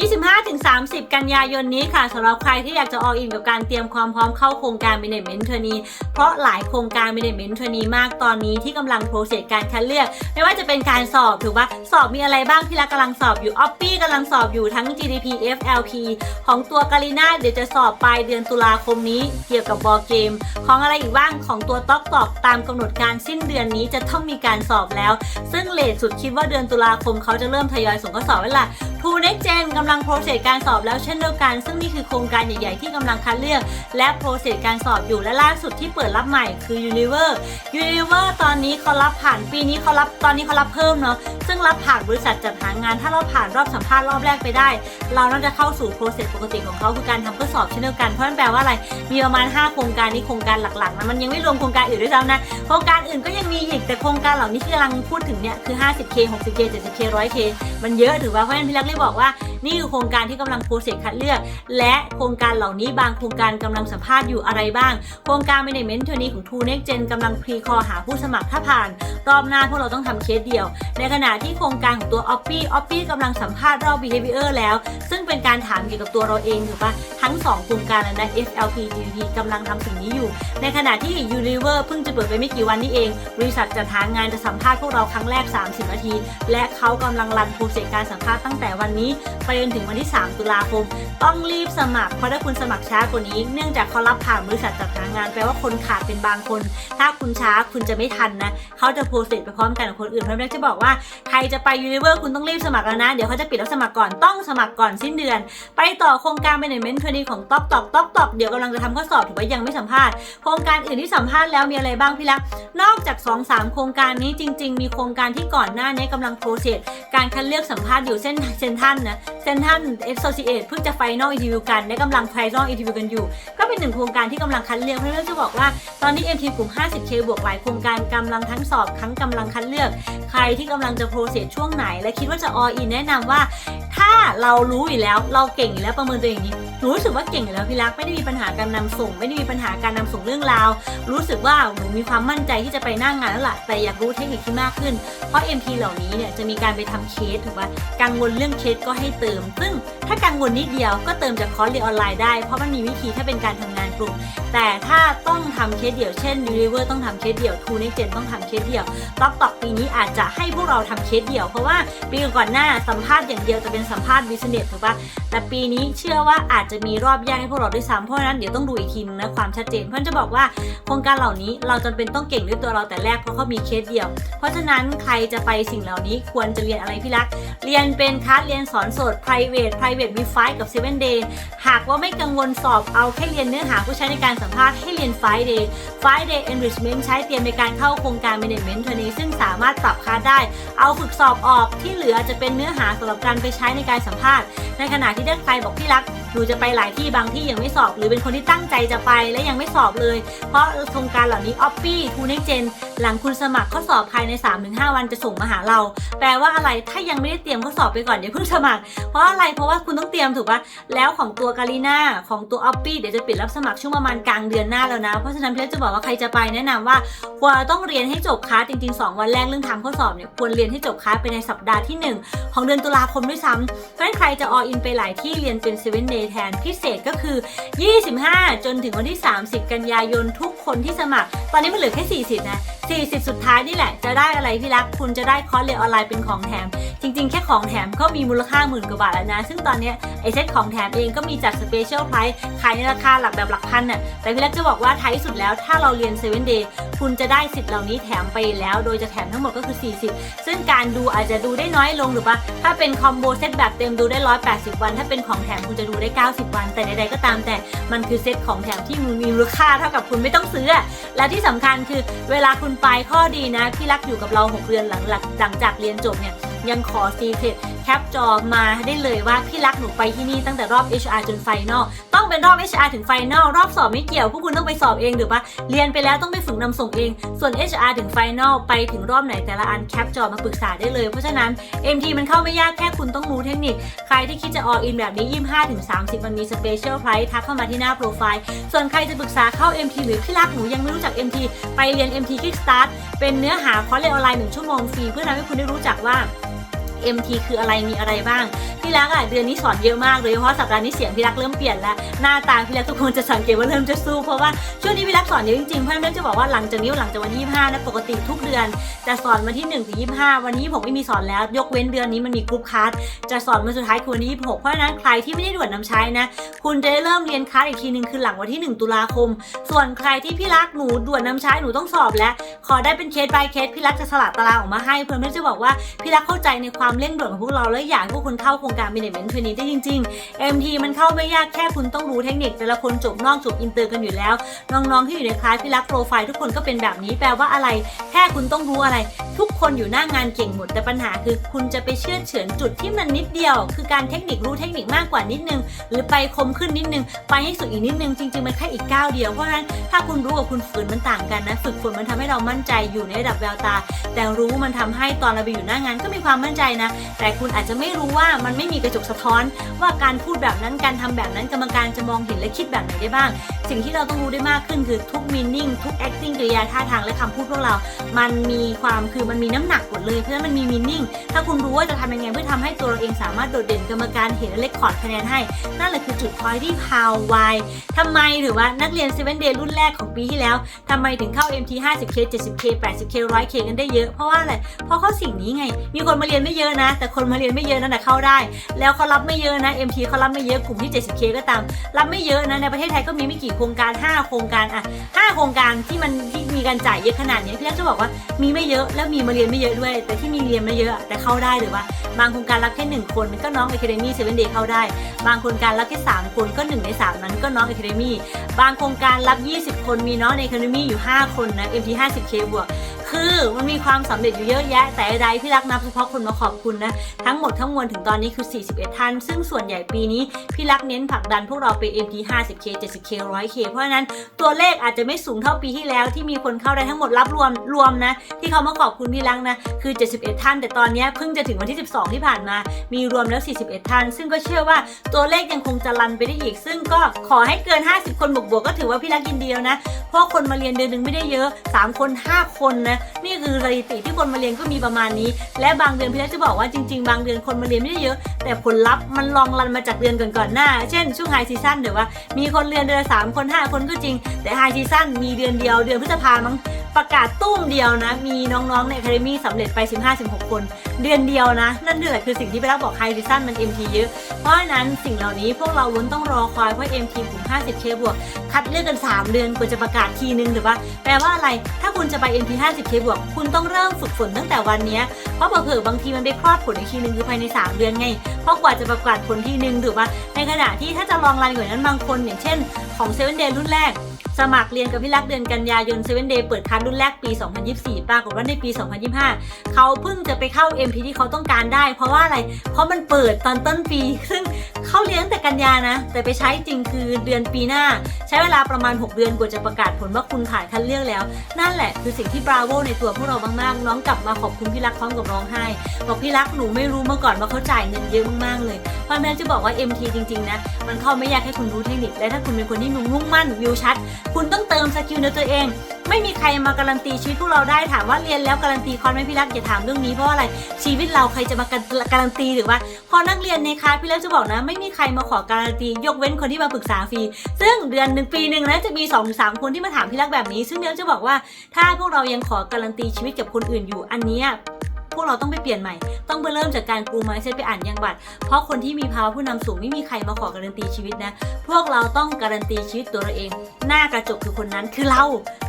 25-30 กันยายนนี้ค่ะสำหรับใครที่อยากจะออินกับการเตรียมความพร้อมเข้าโครงการ Management Trainee เพราะหลายโครงการ Management Trainee มากตอนนี้ที่กำลังโปรเซสการคัดเลือก ไม่ว่าจะเป็นการสอบถือว่าสอบมีอะไรบ้างที่เรักำลังสอบอยู่ o p p กำลังสอบอยู่ทั้ง GDP FLP ของตัวกาลิน่าเดี๋ยวจะสอบปลายเดือนตุลาคมนี้เกี่ยวกับบอลเกม ของอะไรอีกบ้างของตัวต๊อกตอกตามกำหนดการสิ้นเดือนนี้จะต้องมีการสอบแล้ว ซึ่งเลทสุดคิดว่าเดือนตุลาคมเขาจะเริ่มทยอยส่งข้อสอบแล้วล่ะทูเน็กเจนกำลังโปรเซสการสอบแล้วเช่นเดียวกัน ซึ่งนี่คือโครงการใหญ่ๆที่กำลังคัดเลือก และโปรเซสการสอบอยู่และล่าสุดที่เปิดรับใหม่คือ Univer Univer ตอนนี้เขารับผ่านปีนี้เขารับตอนนี้เขารับเพิ่มเนาะซึ่งรับผ่านบริษัทจัดหางาน ถ้าเราผ่านรอบสัมภาษณ์รอบแรกไปได้ เราน่าจะเข้าสู่โปรเซสปกติของเขาคือการทำข้อสอบเช่นเดียวกันเพราะนั่นแปลว่าอะไรมีประมาณ 5 โครงการนี้โครงการหลักๆนะมันยังไม่รวมโครงการอื่นด้วยซ้ำนะโครงการอื่นก็ยังมีอีกแต่โครงการเหล่านี้ที่กำลังพูดถึงเนี่ยคือ 50K 60K 70K 100K มันเยอะถือว่าเพราะฉะนั้นพี่ลักเลยบอกว่านี่คือโครงการที่กำลังโปรเซสคัดเลือก และโครงการเหล่านี้บางโครงการกำลังสัมภาษณ์อยู่อะไรบ้าง โครงการ Management ตัวนี้ของ True Next Gen กำลังพรีคอหาผู้สมัครถ้าผ่าน รอบหน้าพวกเราต้องทำเคสเดียว ในขณะที่โครงการของตัว o p p i o p p i กำลังสัมภาษณ์รอบ Behavior แล้ว ซึ่งเป็นการถามเกี่ยวกับตัวเราเองถูกปะทั้ง 2 โครงการเลยนะ FLP GDP กำลังทำสิ่งนี้อยู่ ในขณะที่ Unilever เพิ่งจะเปิดไปไม่กี่วันนี้เอง บริษัทจะหางานจะสัมภาษณ์พวกเราครั้งแรก 30 นาที และเขากำลังรันโปรเซสการสัมภาษณ์ตั้งแต่วันนี้ไปจนถึงวันที่ 3 ตุลาคม ต้องรีบสมัคร เพราะถ้าคุณสมัครช้ากว่านี้ เนื่องจากเขารับผ่านบริษัทจัดหางานแปลว่าคนขาดเป็นบางคน ถ้าคุณช้าคุณจะไม่ทันนะเขาจะโปรเซสไปพร้อมกันกับคนอื่นเพราะฉะนั้นจะบอกว่าใครจะไปยูนิเวอร์คุณต้องรีบสมัครแล้วนะ เดี๋ยวเขาจะปิดรับสมัครก่อนต้องสมัครก่อนสิ้นเดือน ไปต่อโครงการ Management Trainee ของต๊อกตอกต๊อกตอกเดี๋ยวกำลังจะทำข้อสอบถือว่ายังไม่สัมภาษณ์โครงการอื่นที่สัมภาษณ์แล้วมีอะไรบ้างพี่ลักนอกจาก 2-3 โครงการนี้จริง ๆ มีโครงการที่ก่อนหน้านี้กำลังโปรเซสการคัดเลือกสัมภาษณ์อยู่เส้นเซนทันนะเซนทันเอ็กโซซิเอตเพิ่งจะไฟนอลอินทิวิวกันและกำลังไฟนอลอินทิวิวกันอยู่ ก็เป็นหนึ่งโครงการที่กำลังคัดเลือกเพราะเรื่องจะบอกว่าตอนนี้ MT กลุ่ม 50K บวกหลายโครงการกำลังทั้งสอบทั้งกำลังคัดเลือก ใครที่กำลังจะโปรเซสช่วงไหน และคิดว่าจะออินแนะนำว่า ถ้าเรารู้อยู่แล้วเราเก่งอยู่แล้วประเมินตัวเองนี้ หนูรู้สึกว่าเก่งอยู่แล้วพี่รักไม่ได้มีปัญหาการนำส่ง ไม่ได้มีปัญหาการนำส่งเรื่องราว รู้สึกว่าหนูมีความมั่นใจที่จะไปนั่งงานแล้วล่ะแต่อยากรู้เทคนิคที่มากขึ้น เพราะ MP เหล่านี้เนี่ยจะมีการไปทำเคสถูกปะกังวลเรื่องเคสก็ให้เติม ซึ่งถ้ากังวลนิดเดียวก็เติมจากคอร์สเรียนออนไลน์ได้เพราะมันมีวิธีถ้าเป็นการทำงานกลุ่มแต่ถ้าต้องทำเคสเดี่ยวเช่น Unilever ต้องทำเคสเดี่ยว True Next Gen ต้องทำเคสเดี่ยวต๊อกตอกปีนี้อาจจะให้พวกเราทำเคสเดี่ยว เพราะว่าปีก่อนหน้าสัมภาษณ์อย่างเดียวจะเป็นสัมภาษณ์ business ถูกปะแต่ปีนี้เชื่อว่าอาจจะมีรอบแยกให้พวกเราด้วยซ้ำเพราะฉะนั้นเดี๋ยวต้องดูอีกทีนึงนะความชัดเจน เพราะฉันจะบอกว่าโครงการเหล่านี้เราจำเป็นต้องเก่งด้วยตัวเราแต่แรกเพราะเขามีเคสเดียว เพราะฉะนั้นใครจะไปสิ่งเหล่านี้ควรจะเรียนอะไรพี่รัก เรียนเป็นคลาสเรียนสอนสด private private with five กับ 7 day หากว่าไม่กังวลสอบเอาแค่เรียนเนื้อหาผู้ใช้ในการสัมภาษณ์ให้เรียน5 day 5 day enrichment ใช้เตรียมในการเข้าโครงการ management training ซึ่งสามารถปรับคลาได้ เอาฝึกสอบออกที่เหลือจะเป็นเนื้อหาสำหรับการไปใช้ในการสัมภาษณ์ ในขณะที่ถ้าใครบอกพี่รัก หนูจะไปหลายที่บางที่ยังไม่สอบ หรือเป็นคนที่ตั้งใจจะไปและยังไม่สอบเลย เพราะโครงการเหล่านี้ o p p i t o n e x t Gen หลังคุณสมัครข้อสอบภายใน 3-5 วันจะส่งมาหาเรา แปลว่าอะไรถ้ายังไม่ได้เตรียมข้อสอบไปก่อนเดี๋ยวเพิ่งสมัคร เพราะอะไรเพราะว่าคุณต้องเตรียมถูกปะแล้วของตัวกาลีนาของตัว o p p i เดี๋ยวจะปิดรับสมัครช่วงประมาณกลางเดือนหน้าแล้วนะ เพราะฉะนั้นเพี่จะบอกว่าใครจะไปแนะนำว่าควรต้องเรียนให้จบคลาสจริง ๆ 2 วันแรกเรื่องทำข้อสอบเนี่ยควรเรียนให้จบคลาสไปในสัปดาห์ที่ 1 ของเดือนตุลาคมด้วยซ้ำเพราะฉะนั้นใครจะออินไปหลายที่เรียนเป็น7 day แทนพิเศษก็คือ 25 จนถึงวันที่ 30 กันยายนทุกคนที่สมัคร ตอนนี้มันเหลือแค่ 40 นะ 40 สุดท้ายนี่แหละ จะได้อะไรพี่รัก คุณจะได้คอร์สเรียนออนไลน์เป็นของแถม จริงๆ แค่ของแถมก็มีมูลค่าหมื่นกว่าบาทแล้วนะ ซึ่งตอนนี้ไอเซ็ตของแถมเองก็มีจัดสเปเชียลไพรส์ขายในราคาหลักแบบหลักพันน่ะแต่พี่รักจะบอกว่าท้ายสุดแล้วถ้าเราเรียน 7 day คุณจะได้สิทธิ์เหล่านี้แถมไปแล้ว โดยจะแถมทั้งหมดก็คือ 40 ซึ่งการดูอาจจะดูได้น้อยลงหรือปะถ้าเป็นคอมโบเซตแบบเต็มดูได้ 180 วัน ถ้าเป็นของแถมคุณจะดูได้ 90 วัน แต่ใดๆก็ตามแต่มันคือเซตของแถมที่มีมูลค่าเท่ากับคุณไม่ต้องซื้อ และที่สำคัญคือเวลาคุณไปข้อดีนะพี่รักอยู่กับเรา 6 เดือนหลังหลังจากเรียนจบเนี่ย ยังขอซีเครตแคปจอมาได้เลยว่าพี่รักหนูไปที่นี่ตั้งแต่รอบ HR จนไฟนอลต้องเป็นรอบ HR ถึงไฟนอลรอบสอบไม่เกี่ยวพวกคุณต้องไปสอบเองหรือปะเรียนไปแล้วต้องไปฝึกนำส่งเอง ส่วน HR ถึงไฟนอลไปถึงรอบไหนแต่ละอันแคปจอมาปรึกษาได้เลยเพราะฉะนั้น MT มันเข้าไม่ยากแค่คุณต้องรู้เทคนิค ใครที่คิดจะอออินแบบนี้ 25ถึง30 มันมีสเปเชียลไพรส์ทักเข้ามาที่หน้าโปรไฟล์ส่วนใครจะปรึกษาเข้า MT หรือพี่รักหนูยังไม่รู้จัก MT ไปเรียน MT Kickstart เป็นเนื้อหาคอร์สเรียนออนไลน์1ชั่วโมงฟรีเพื่อทำให้คุณได้รู้จักว่า MT คืออะไรมีอะไรบ้าง พี่รักอะเดือนนี้สอนเยอะมากเลยเพราะสัปดาห์นี้เสียงพี่รักเริ่มเปลี่ยนแล้วหน้าตาพี่รักทุกคนจะสังเกตว่าเริ่มจะสู้เพราะว่าช่วงนี้พี่รักสอนเยอะจริงๆเพราะนั้นจะบอกว่าหลังจากนี้หลังจากวันที่25นะปกติทุกเดือนจะสอนวันที่1ถึง25 วันนี้ผมไม่มีสอนแล้ว ยกเว้นเดือนนี้มันมีกรุ๊ปคลาสจะสอนวันสุดท้ายคือวันที่26เพราะฉะนั้นใครที่ไม่ได้ด่วนนำใช้นะคุณจะได้เริ่มเรียนคลาสอีกทีหนึ่งคือหลังวันที่ 1 ตุลาคม ส่วนใครที่พี่รักหนูด่วนนำใช้หนูต้องสอบแล้วขอได้เป็นเคส by เคสพี่รักจะสลับตารางออกมาให้เพื่อนเพื่อนจะบอกว่าพี่รักเข้าใจในความเร่งด่วนของพวกเราและอยากให้พวกคุณเข้าโครงการ management training ได้จริง ๆ MT มันเข้าไม่ยากแค่คุณต้องรู้เทคนิค แต่ละคนจบนอกจบอินเตอร์กันอยู่แล้ว น้องๆที่อยู่ในคลาสพี่รักโปรไฟล์ทุกคนก็เป็นแบบนี้แปลว่าอะไร แค่คุณต้องรู้อะไร ทุกคนอยู่หน้างานเก่งหมดแต่ปัญหาคือคุณจะไปเชื่อเฉือนจุดที่มันนิดเดียว คือการเทคนิครู้เทคนิคมากกว่านิดนึง หรือไปคมขึ้นนิดนึง ไปให้สุดอีกนิดนึง จริงๆมันแค่อีกก้าวเดียวเพราะฉะนั้นถ้าคุณรู้กับคุณฝืนมันต่างกันนะ ฝึกฝนมันทำให้เรามั่นใจอยู่ในระดับแววตา แต่รู้มันทำให้ตอนเราไปอยู่หน้างานก็มีความมั่นใจนะแต่คุณอาจจะไม่รู้ว่ามันไม่มีกระจกสะท้อน ว่าการพูดแบบนั้นการทำแบบนั้นกรรมการจะมองเห็นและคิดแบบไหนได้บ้างสิ่งที่เราต้องรู้ได้มากขึ้นคือทุก meaning ทุก acting กริยาท่าทางและคำพูดพวกเรา มันมีความคือมันมีน้ำหนักหมดเลย เพราะฉะนั้นมันมี meaning ถ้าคุณรู้ว่าจะทำยังไงเพื่อทำให้ตัวเราเองสามารถโดดเด่นกรรมการเห็นและเลคคอร์ดคะแนนให้ นั่นแหละคือจุด point ที่ how why ทำไมหรือว่านักเรียน7 day รุ่นแรกของปีที่แล้วทำไมถึงเข้า MT 50k 70k 80k 100k กันได้เยอะเพราะว่าอะไรเพราะเขาสิ่งนี้ไง มีคนมาเรียนไม่เยอะนะ แต่คนมาเรียนไม่เยอะนั่นแหละเข้าได้ แล้วเขารับไม่เยอะนะ MT เขารับไม่เยอะกลุ่มที่ 70k ก็ตาม รับไม่เยอะนะในประเทศไทยก็มีไม่กี่โครงการ 5 โครงการอะ5โครงการที่มันที่มีการจ่ายเยอะขนาดนี้พี่รักจะบอกว่ามีไม่เยอะแล้วมีมาเรียนไม่เยอะด้วย แต่ที่มีเรียนไม่เยอะแต่เข้าได้หรือว่า บางโครงการรับแค่หนึ่งคนก็น้อง Academy 7 Day เข้าได้ บางโครงการรับแค่3คนก็1ใน3 นั้นก็น้อง Academy บางโครงการรับ 20 คนมีน้องใน Academy อยู่ 5 คนนะ MT 50K บวก คือมันมีความสำเร็จอยู่เยอะแยะ แต่ใดๆพี่รักนับเฉพาะคนมาขอบคุณนะ ทั้งหมดทั้งมวลถึงตอนนี้คือ 41 ท่าน ซึ่งส่วนใหญ่ปีนี้พี่รักเน้นผลักดันพวกเราไป MT 50K 70K 100K เพราะฉะนั้นตัวเลขอาจจะไม่สูงเท่าปีที่แล้วที่มีคนเข้าได้ทั้งหมดรับรวมรวมนะ ที่เขามาขอบคุณพี่รักนะคือ 71 ท่าน แต่ตอนนี้เพิ่งจะถึงวันที่ 12 ที่ผ่านมา มีรวมแล้ว 41 ท่าน ซึ่งก็เชื่อว่าตัวเลขยังคงจะรันไปได้อีก ซึ่งก็ขอให้เกิน 50 คนบวกๆก็ถือว่าพี่รักยินดีแล้วนะเพราะคนมาเรียนเดือนหนึ่งไม่ได้เยอะ 3 คน 5 คนนะนี่คือสถิติที่คนมาเรียนก็มีประมาณนี้ และบางเดือนพี่เล็กจะบอกว่าจริงๆ บางเดือนคนมาเรียนไม่ได้เยอะ แต่ผลลัพธ์มันลองรันมาจากเดือนก่อนๆหน้า เช่นช่วงไฮซีซั่นเดี๋ยวว่ามีคนเรียนเดือนสามคน5คนก็จริง แต่ไฮซีซั่นมีเดือนเดียวเดือนพฤษภามั้งประกาศตุ้มเดียวนะ มีน้องๆในแคมป์มีสำเร็จไป 15-16 คนเดือนเดียวนะ นั่นนี่แหละคือสิ่งที่ไปรักบอกไฮซีซั่นมัน MT เยอะ เพราะฉะนั้นสิ่งเหล่านี้พวกเราล้วนต้องรอคอยเพราะ MT กลุ่ม 50K บวก คัดเลือกกัน 3 เดือนกว่าจะประกาศทีนึงหรือว่าแปลว่าอะไร ถ้าคุณจะไป MT 50K บวก คุณต้องเริ่มฝึกฝนตั้งแต่วันนี้ เพราะเผลอบางทีมันไปคลอดผลอีกทีนึงคือภายใน 3 เดือนไง เพราะกว่าจะประกาศผลทีนึงหรือว่า ในขณะที่ถ้าจะลองรันกว่านั้นบางคน อย่างเช่น ของ7 Day รุ่นแรกสมัครเรียนกับพี่รักเดือนกันยายน7 Day เปิดคันรุ่นแรกปี 2024 ปรากฏว่าในปี 2025 เขาเพิ่งจะไปเข้า MP ที่เขาต้องการได้ เพราะว่าอะไร เพราะมันเปิดตอนต้นปี ซึ่งเขาเรียงแต่กันยานะ แต่ไปใช้จริงคือเดือนปีหน้า ใช้เวลาประมาณ 6 เดือนกว่าจะประกาศผลว่าคุณผ่านคัดเลือกแล้ว นั่นแหละคือสิ่งที่บราโวในตัวพวกเรามากๆ น้องกลับมาขอบคุณพี่รักพร้อมกับร้องไห้ บอกพี่รักหนูไม่รู้มาก่อนว่าเขาจ่ายเงินเยอะมากๆเลยเพราะฉะนั้นจะบอกว่า MT จริงๆนะ มันเข้าไม่ยากให้คุณรู้เทคนิค และถ้าคุณเป็นคนที่มุ่งมั่นวิวชัด คุณต้องเติมสกิลในตัวเอง ไม่มีใครมาการันตีชีวิตพวกเราได้ถามว่าเรียนแล้วการันตีคอนไหมพี่รักอย่าถามเรื่องนี้เพราะอะไรชีวิตเราใครจะมาการันตีหรือว่า พอนักเรียนในคลาสพี่เล็กจะบอกนะ ไม่มีใครมาขอการันตี ยกเว้นคนที่มาปรึกษาฟรี ซึ่งเดือนหนึ่งปีหนึ่งนะจะมี2อสามคนที่มาถามพี่รักแบบนี้ ซึ่งเดี๋ยวจะบอกว่าถ้าพวกเรายังขอการันตีชีวิตกับคนอื่นอยู่อันนี้ พวกเราต้องไปเปลี่ยนใหม่ ต้องไปเริ่มจากการปูไม้เซตไปอ่านยังบัตร เพราะคนที่มีภาวะผู้นำสูงไม่มีใครมาขอการันตีชีวิตนะ พวกเราต้องการันตีชีวิตตัวเราเอง หน้ากระจกคือคนนั้นคือเรา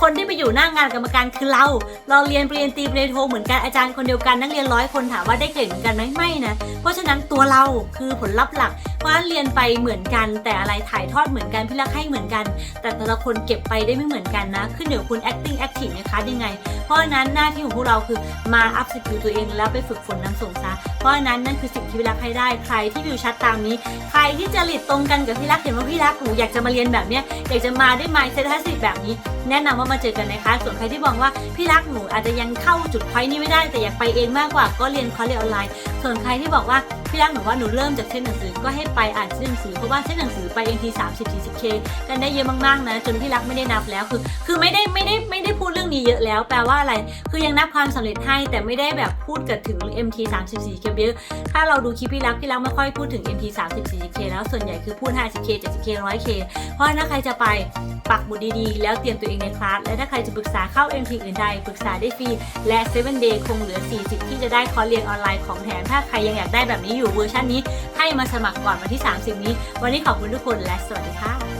คนที่ไปอยู่หน้างานกรรมการคือเรา เราเรียนปริญญาตรีปริญญาโทเหมือนกันอาจารย์คนเดียวกันนักเรียนร้อยคนถามว่าได้เกรดเหมือนกันไหมไม่นะ เพราะฉะนั้นตัวเราคือผลลัพธ์หลัก เพราะฉะนั้นเรียนไปเหมือนกัน แต่อะไรถ่ายทอดเหมือนกันพี่รักให้เหมือนกัน แต่แต่ละคนเก็บไปได้ไม่เหมือนกันนะ ขึ้นอยู่กับคุณ acting active นะคะยังไง เพราะฉะนั้นหน้าที่ของพวกเราคือมา up skill ตัวเองแล้วไปฝึกฝนนำส่งซะเพราะฉะนั้นนั่นคือสิ่งที่พี่รักให้ได้ใครที่วิวชัดตามนี้ ใครที่จะหลิดตรงกันกับพี่รักเห็นว่าพี่รักหนูอยากจะมาเรียนแบบเนี้ยอยากจะมาได้วย mindset 50แบบนี้ แนะนำว่ามาเจอกันนะคะ ส่วนใครที่บอกว่าพี่รักหนูอาจจะยังเข้าจุดพอยนี้ไม่ได้แต่อยากไปเองมากกว่าก็เรียนคอร์สเรียนออนไลน์ส่วนใครที่บอกว่าพี่รักหนูว่าหนูเริ่มจากเส้นหนังสือก็ให้ไปอ่านเส้นหนังสือเพราะว่าเส้นหนังสือไป NT 30 40 k กันได้เยอะมากๆนะจนพี่รักไม่ได้นับแล้วคือ คือไม่ได้ไม่ได้ไม่ได้พูดเรื่องนี้เยอะแล้ว แปลว่าอะไร คือยังนับความสำเร็จให้แต่ไม่ได้แบบพูดกันถึง MT 34 k เยอะถ้าเราดูคลิปพี่รักพี่รักไม่ค่อยพูดถึง MT 34 k แล้วส่วนใหญ่คือพูด 50 k 70 k 100 k เพราะถ้าใครจะไปปักหมุดดีๆ แล้วเตรียมตัวเองในคลาสและถ้าใครจะปรึกษาเข้า MT อื่นใดปรึกษาได้ฟรีและ 7 day คงเหลือ 40 ที่จะได้คอร์สเรียนออนไลน์ของแถมถ้าใครยังอยากได้แบบนี้อยู่เวอร์ชันนี้ให้มาสมัครก่อนวันที่ 30 นี้ วันนี้ขอบคุณทุกคนและสวัสดีค่ะ